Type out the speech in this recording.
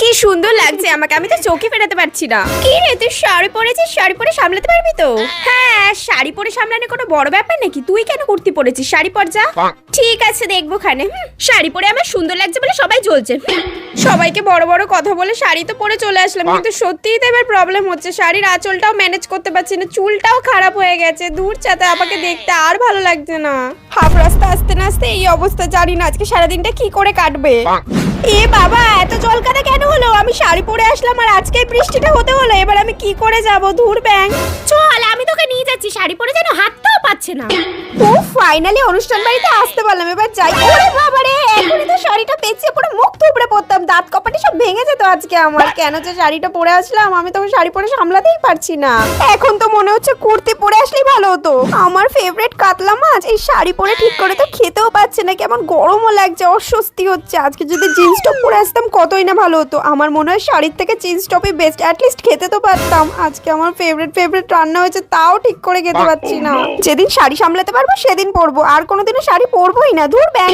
কি সুন্দর লাগছে আমাকে। আমি তো চোখে ফেরাতে পারছি না। কি রে তুই শাড়ি পরেছিস? শাড়ি পরে সামলাতে পারবি তো? হ্যাঁ শাড়ি পরে সামলানো কোনো বড় ব্যাপার নাকি? তুই কেন কুর্তি পরেছিস? শাড়ি পর যা। ঠিক আছে দেখব খানে। শাড়ি পরে আমার সুন্দর লাগছে বলে সবাই জ্বলছে। সবাইকে বড় বড় কথা বলে শাড়ি তো পরে চলে আসলাম। কিন্তু সত্যিই তো এবার প্রবলেম হচ্ছে। শাড়ির আঁচলটাও ম্যানেজ করতে পারছি না। চুলটাও খারাপ হয়ে গেছে। দূর চাতে আমাকে দেখতে আর ভালো লাগছে না। হাফ রাস্তা আসতে না আসতে এই অবস্থা। জানি না আজকে সারাদিনটা কি করে কাটবে। এ বাবা এত জলকাদা কেন হলো আমি শাড়ি পরে আসলাম আর আজকে বৃষ্টিটা হতে হলো এবার আমি কি করে যাব? ধুর ব্যাং। চল আমি তোকে নিয়ে যাচ্ছি শাড়ি পরে যেন হাতটাও পাচ্ছে না। ও ফাইনালি অনুষ্ঠান বাড়িতে আসতে পারলাম এবার যাই। ওরে বাবা রে এখনই তো শাড়িটা পেঁচিয়ে সব ভেঙে যেত আজকে আমার। কেন যে শাড়িটা পরে আসলাম আমি তো শাড়ি পরে সামলাতেই পারছি না। এখন তো মনে হচ্ছে কুর্তি পরে আসলেই ভালো হতো। আমার ফেভারিট কাতলা মাছ এই শাড়ি পরে ঠিক করে তো খেতেও পাচ্ছে না কেমন গরমও লাগছে অস্বস্তি হচ্ছে। আজকে যদি জিন্স টপ পরে আসতাম কতই না ভালো হতো। আমার মনে হয় শাড়ির থেকে জিন্স টপই বেস্ট অ্যাটলিস্ট খেতে তো পারতাম। আজকে আমার ফেভারিট ফেভারিট রান্না হয়েছে তাও ঠিক করে খেতে পারছি না। যেদিন শাড়ি সামলাতে পারব সেদিন পরবো। আর কোনোদিনও শাড়ি পরবোই না। ধুর ব্যাং।